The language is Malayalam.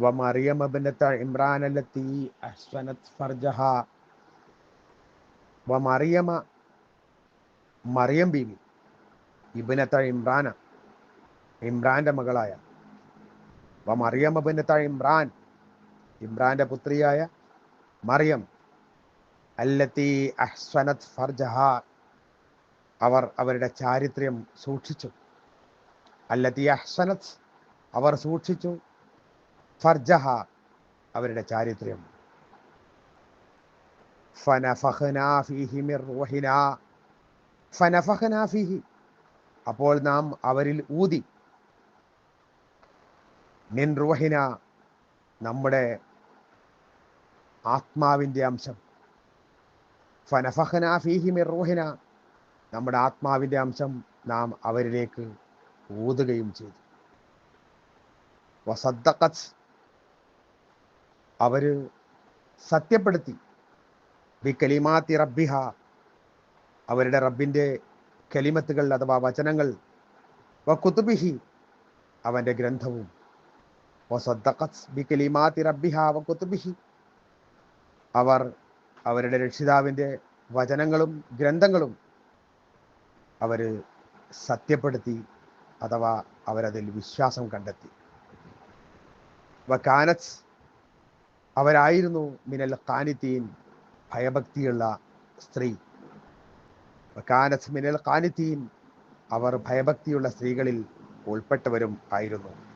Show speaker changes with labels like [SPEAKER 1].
[SPEAKER 1] ومريم ابنة عمران التي أحسنت فرجها ومريم മറിയം ബീവി ഇബിനത്ത ഇമ്രാന ഇമ്രാന്റെ മകളായ വ മറിയം ഇബിനത്ത ഇമ്രാൻ ഇമ്രാന്റെ പുത്രിയായ മറിയം അല്ലത്തി അഹ്സനത് ഫർജഹ അവർ അവരുടെ ചാരിത്രം സൂക്ഷിച്ചു അല്ലത്തി അഹ്സനത് അവർ സൂക്ഷിച്ചു ഫർജഹ അവരുടെ ചാരിത്രം അപ്പോൾ നാം അവരിൽ ഊതി. മിൻ റൂഹിന നമ്മുടെ ആത്മാവിന്റെ അംശം. ഫനഫഹന ഫീഹി മിർ റൂഹിന നമ്മുടെ ആത്മാവിന്റെ അംശം നാം അവരിലേക്ക് ഊതുകയും ചെയ്തു. അവർ സത്യപ്പെടുത്തി. ബി കലിമാത്തി റബ്ബിഹ. അവരുടെ റബ്ബിന്റെ കലിമത്തുകൾ അഥവാ വചനങ്ങൾ. വ അവന്റെ ഗ്രന്ഥവും. വ അവർ അവരുടെ രക്ഷിതാവിന്റെ വചനങ്ങളും ഗ്രന്ഥങ്ങളും അവർ സത്യപ്പെടുത്തി അഥവാ അവരതിൽ വിശ്വാസം കണ്ടെത്തി. വക്കാനത്ത് അവരായിരുന്നു മിനൽ കാനിത്തീൻ ഭയഭക്തിയുള്ള സ്ത്രീ. കാനസ് മിനൽ കാനിത്തീൻ അവർ ഭയഭക്തിയുള്ള സ്ത്രീകളിൽ ഉൾപ്പെട്ടവരും ആയിരുന്നു.